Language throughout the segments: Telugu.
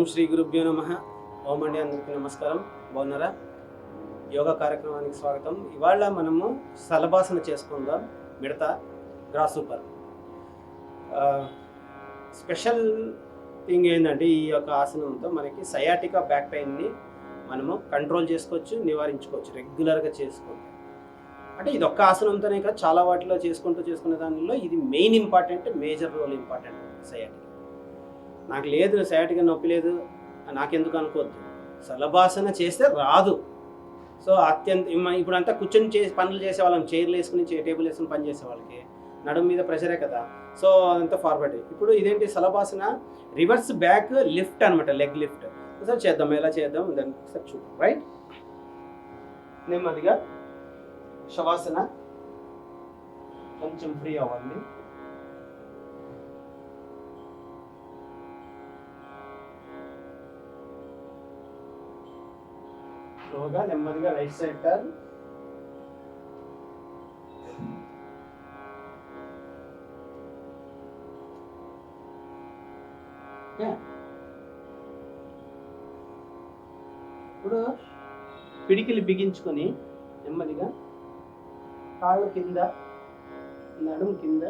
ఓం శ్రీ గురుభ్యో నమ. ఓం అండి అందరికీ నమస్కారం. బాగున్నారా? యోగా కార్యక్రమానికి స్వాగతం. ఇవాళ మనము సలభాసన చేసుకుందాం. మిడత గ్రాస్ సూపర్. స్పెషల్ థింగ్ ఏంటంటే ఈ యొక్క ఆసనంతో మనకి సయాటికా బ్యాక్ పెయిన్ని మనము కంట్రోల్ చేసుకోవచ్చు నివారించుకోవచ్చు రెగ్యులర్గా చేసుకోవచ్చు. అంటే ఇది ఒక్క ఆసనంతోనే కదా చాలా వాటిలో చేసుకుంటూ చేసుకునే దానిలో ఇది main important major role important sciatica. నాకు లేదు సయాటిగా నొప్పి లేదు నాకెందుకు అనుకోవద్దు. సలభాసన చేస్తే రాదు. సో అత్యంత ఇప్పుడు అంతా కూర్చొని చేసి పనులు చేసే వాళ్ళం చైర్లు వేసుకుని టేబుల్ వేసుకుని పని చేసే వాళ్ళకి నడుము మీద ప్రెషరే కదా. సో అదంతా ఫార్వర్డ్ ఇప్పుడు ఇదేంటి సలభాసన రివర్స్ బ్యాక్ లిఫ్ట్ అనమాట లెగ్ లిఫ్ట్. సార్ చేద్దాం ఎలా చేద్దాం? దాన్ని ఒకసారి చూద్దాం రైట్ నెమ్మదిగా శవాసన కొంచెం ఫ్రీ అవ్వండి. స్లోగా నెమ్మదిగా రైట్ సైడ్ టర్న్. ఇప్పుడు పిడికిలు బిగించుకొని నెమ్మదిగా కాళ్ళు కింద నడుము కింద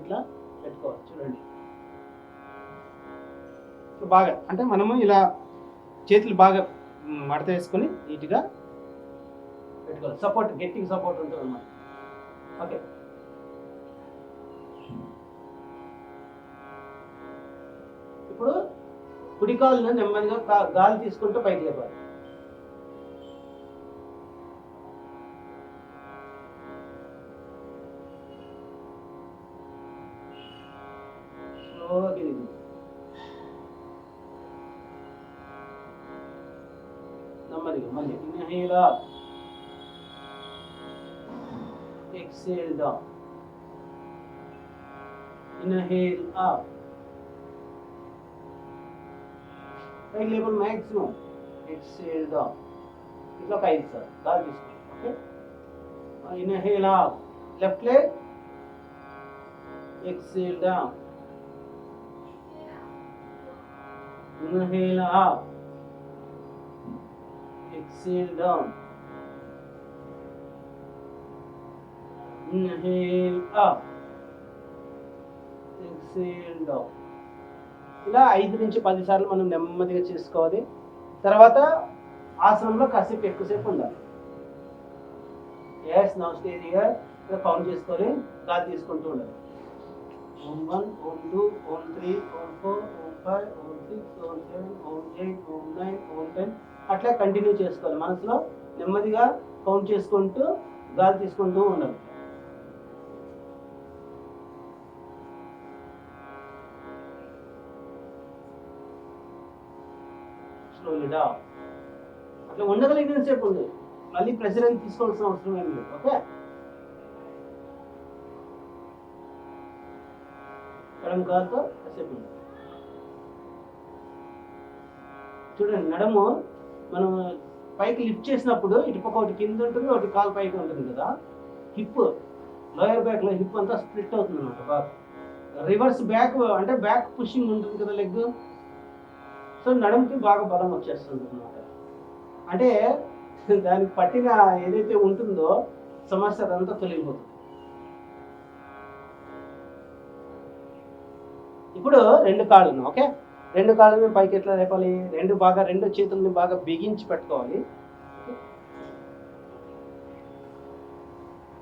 ఇట్లా పెట్టుకోవాలి. చూడండి. బాగా అంటే మనము ఇలా చేతులు బాగా మడత వేసుకొని నీట్గా పెట్టుకోవాలి. సపోర్ట్ గట్టిగా సపోర్ట్ ఉంటుంది అన్నమాట. ఓకే ఇప్పుడు కుడి కాలును నెమ్మదిగా గాలి తీసుకుంటూ పైకి లేపాలి. స్లోగా కిందికి నెమ్మదిగా మళ్ళీ inhale up exhale down inhale up పైకి లేబుల్ మ్యాక్సిమం ఎక్సేల్ డౌన్ ఇట్లా ఒక ఐదు సార్ గాలి తీసుకోండి okay inhale up left leg exhale down down. Inhale up. Exhale down. ఇలా ఐదు నుంచి పది సార్లు మనం నెమ్మదిగా చేసుకోవాలి తర్వాత ఆసనంలో కాసేపు ఎక్కువసేపు ఉండాలి yes now stage ear count చేసుకొని గాలి తీసుకుంటూ ఉండాలి Om one Om two Om three Om four Om five Om six Om seven Om eight Om nine Om ten అట్లా కంటిన్యూ చేసుకోవాలి. మనసులో నెమ్మదిగా కౌంట్ చేసుకుంటూ గాలి తీసుకుంటూ ఉండాలి. స్లోలీ డౌన్ అట్లా ఉండగలిగిన సేపు ఉంది మళ్ళీ ప్రెషర్ అని తీసుకోవాల్సిన అవసరం ఏం లేదు. ఓకే ఎడం కాలుతో కాసేపు ఉంది చూడండి నడము మనం పైకి లిఫ్ట్ చేసినప్పుడు ఇటు పక్క ఒకటి కింద ఉంటుంది ఒకటి కాలు పైకి ఉంటుంది కదా. హిప్ లోయర్ బ్యాక్లో హిప్ అంతా స్ప్లిట్ అవుతుంది అనమాట బాగా. రివర్స్ బ్యాక్ అంటే బ్యాక్ పుషింగ్ ఉంటుంది కదా లెగ్. సో నడుముకి బాగా బలం వచ్చేస్తుంది అనమాట అంటే దానికి పట్టిన ఏదైతే ఉంటుందో సమస్య అదంతా తొలగిపోతుంది. ఇప్పుడు రెండు కాళ్ళను ఓకే? రెండు కాళ్ళు మేము పైకి ఎట్లా లేపాలి? రెండు బాగా రెండు చేతుల్ని బాగా బిగించి పెట్టుకోవాలి.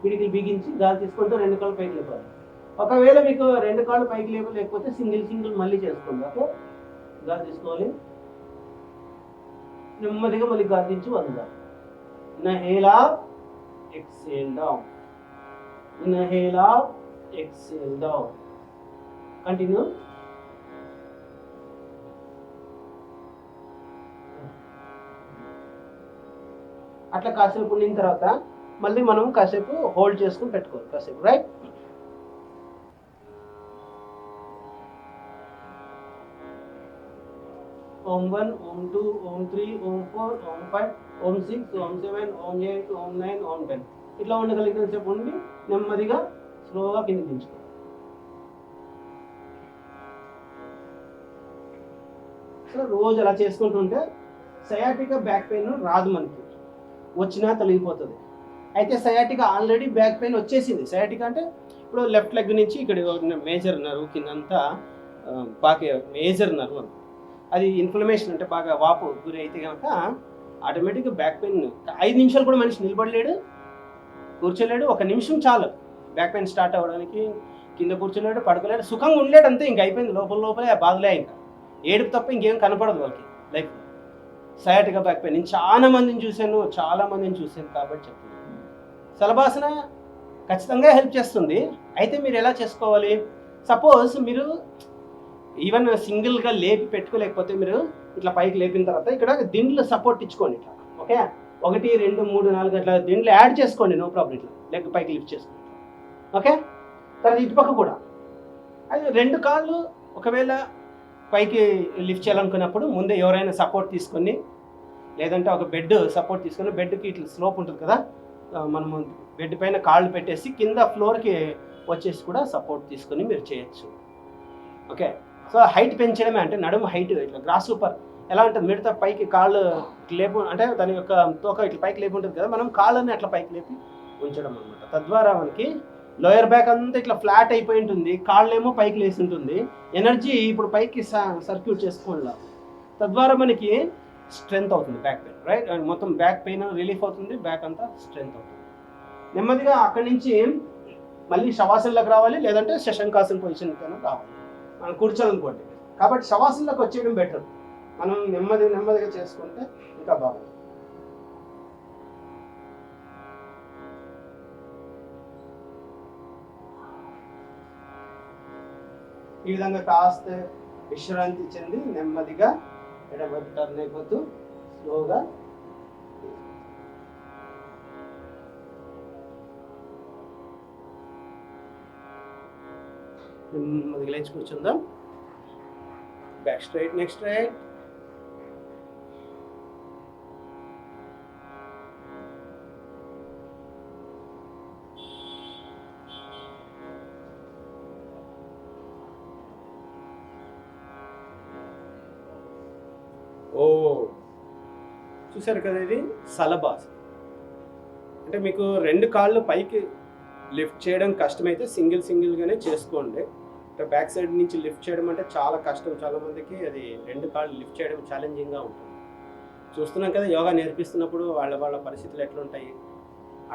పిడికిలు బిగించి గాలి తీసుకుంటూ రెండు కాళ్ళు పైకి లేపాలి. ఒకవేళ మీకు రెండు కాళ్ళు పైకి లేపలేకపోతే సింగిల్ సింగిల్ మళ్ళీ చేసుకోండి. ఓకే గాలి తీసుకోవాలి. నెమ్మదిగా మళ్ళీ గాలి దించి వదలాలి. Inhale exhale down. Inhale exhale down. Continue. అట్లా కాసేపు ఉండిన తర్వాత మళ్ళీ మనం కాసేపు హోల్డ్ చేసుకుని పెట్టుకోవాలి కాసేపు right Om one Om two Om three Om four Om five Om six Om seven Om eight Om nine Om ten. ఇట్లా ఉండగలిగిన సేపు ఉండి నెమ్మదిగా స్లోగా కింద దించుకోవాలి. రోజు అలా చేసుకుంటుంటే సయాటిక బ్యాక్ పెయిన్ రాదు మనకి. వచ్చినా తొలగిపోతుంది. అయితే సయాటికా ఆల్రెడీ బ్యాక్ పెయిన్ వచ్చేసింది. సయాటికా అంటే ఇప్పుడు లెఫ్ట్ లెగ్ నుంచి ఇక్కడ మేజర్ నర్వ్ కిందంతా బాగా మేజర్ నర్వ్ అని అది ఇన్ఫ్లమేషన్ అంటే బాగా వాపు గురి అయితే కనుక ఆటోమేటిక్గా బ్యాక్ పెయిన్ ఐదు నిమిషాలు కూడా మనిషి నిలబడలేడు కూర్చోలేడు ఒక నిమిషం చాలు. బ్యాక్ పెయిన్ స్టార్ట్ అవ్వడానికి కింద కూర్చోలేడు పడుకోలేడు సుఖంగా ఉండలేడు అంతే ఇంక అయిపోయింది. లోపల లోపలే బాధలే ఇంకా. ఏడుపు తప్ప ఇంకేం కనపడదు వాళ్ళకి లైఫ్ సయాటిగా బ్యాక్ పెయిన్ నేను చాలా మందిని చూశాను చాలా మందిని చూశాను కాబట్టి చెప్తున్నాను. సలభాసన ఖచ్చితంగా హెల్ప్ చేస్తుంది. అయితే మీరు ఎలా చేసుకోవాలి? సపోజ్ మీరు ఈవెన్ సింగిల్గా లేపి పెట్టుకోలేకపోతే మీరు ఇట్లా పైకి లేపిన తర్వాత ఇక్కడ దిండ్లు సపోర్ట్ ఇచ్చుకోండి ఇట్లా ఓకే ఒకటి రెండు మూడు నాలుగు అట్లా దిండ్లు యాడ్ చేసుకోండి నో ప్రాబ్లం ఇట్లా. లెగ్ పైకి లిఫ్ట్ చేసుకోండి ఓకే తర్వాత ఇటుపక్క కూడా. అది రెండు కాళ్ళు ఒకవేళ పైకి లిఫ్ట్ చేయాలనుకున్నప్పుడు ముందే ఎవరైనా సపోర్ట్ తీసుకొని లేదంటే ఒక బెడ్ సపోర్ట్ తీసుకొని బెడ్కి ఇట్లా స్లోప్ ఉంటుంది కదా మనము బెడ్ పైన కాళ్ళు పెట్టేసి కింద ఫ్లోర్కి వచ్చేసి కూడా సపోర్ట్ తీసుకొని మీరు చేయొచ్చు. ఓకే? సో హైట్ పెంచడమే అంటే నడుము హైట్ ఇట్లా గ్రాస్ సూపర్. ఎలా ఉంటుంది? మిడతా పైకి కాళ్ళు లేపు అంటే దాని యొక్క తోక ఇట్లా పైకి లేపు ఉంటుంది కదా మనం కాళ్ళని అట్లా పైకి లేపి ఉంచడం అనమాట తద్వారా మనకి లోయర్ బ్యాక్ అంతా ఇట్లా ఫ్లాట్ అయిపోయి ఉంటుంది. కాళ్ళేమో పైకి లేసి ఉంటుంది. ఎనర్జీ ఇప్పుడు పైకి సర్క్యూట్ చేసుకోవాలి? తద్వారా మనకి స్ట్రెంగ్త్ అవుతుంది బ్యాక్ పెయిన్ రైట్? మొత్తం బ్యాక్ పెయిన్ రిలీఫ్ అవుతుంది బ్యాక్ అంతా స్ట్రెంగ్త్ అవుతుంది. నెమ్మదిగా అక్కడి నుంచి మళ్ళీ శవాసనలోకి రావాలి లేదంటే శశంకాసన పొజిషన్ కన్నా రావాలి. మనం కూర్చోాలనుకోండి కాబట్టి శవాసనలోకి వచ్చేయడం బెటర్ మనం నెమ్మది నెమ్మదిగా చేసుకుంటే ఇంకా బాగుంటుంది. ఈ విధంగా కాస్త విశ్రాంతి చెంది నెమ్మదిగా ఎడబడి టర్న్ అయిపోతూ స్లోగా. నెమ్మదిగా లేచి కూర్చుందాం. Back straight next straight. చూసారు కదా ఇది? సలబాస్. అంటే మీకు రెండు కాళ్ళు పైకి లిఫ్ట్ చేయడం కష్టమైతే సింగిల్ సింగిల్గానే చేసుకోండి. అంటే బ్యాక్ సైడ్ నుంచి లిఫ్ట్ చేయడం అంటే చాలా కష్టం. చాలామందికి అది రెండు కాళ్ళు లిఫ్ట్ చేయడం ఛాలెంజింగ్గా ఉంటుంది. చూస్తున్నాం కదా యోగా నేర్పిస్తున్నప్పుడు వాళ్ళ వాళ్ళ పరిస్థితులు ఎట్లుంటాయి?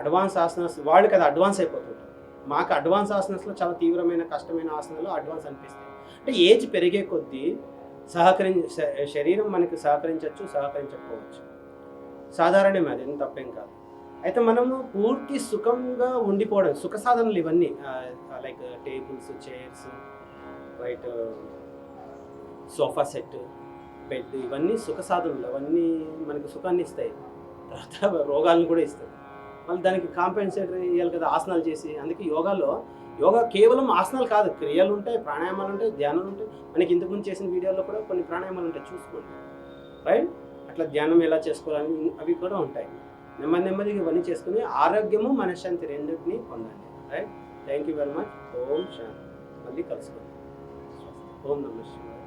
అడ్వాన్స్ ఆసనాస్ వాళ్ళకి అది అడ్వాన్స్ అయిపోతుంటారు మాకు అడ్వాన్స్ ఆసనాస్లో చాలా తీవ్రమైన కష్టమైన ఆసనాలు అడ్వాన్స్ అనిపిస్తాయి. అంటే ఏజ్ పెరిగే కొద్దీ సహకరి శరీరం మనకి సహకరించవచ్చు సహకరించకపోవచ్చు. సాధారణమే అది ఏం తప్పేం కాదు. అయితే మనము పూర్తి సుఖంగా ఉండిపోవడం సుఖ సాధనలు ఇవన్నీ like tables chairs right sofa set bed ఇవన్నీ సుఖ సాధనలు అవన్నీ మనకు సుఖాన్ని ఇస్తాయి. తర్వాత రోగాలను కూడా ఇస్తాయి. మళ్ళీ దానికి కాంపెన్సేట్ ఇవ్వాలి కదా ఆసనాలు చేసి. అందుకే యోగాలో యోగా కేవలం ఆసనాలు కాదు క్రియలు ఉంటాయి ప్రాణాయామాలు ఉంటాయి ధ్యానాలు ఉంటాయి. మనకి ఇంతకుముందు చేసిన వీడియోలో కూడా కొన్ని ప్రాణాయామాలు ఉంటాయి చూసుకోండి. రైట్? అట్లా ధ్యానం ఎలా చేసుకోవాలని అవి కూడా ఉంటాయి. నెమ్మది నెమ్మదిగా ఇవన్నీ చేసుకుని ఆరోగ్యము మనశ్శాంతి రెండింటిని పొందండి. Right thank you very much Om శాంతి. మళ్ళీ కలుసుకోండి ఓం నమ శివాయ.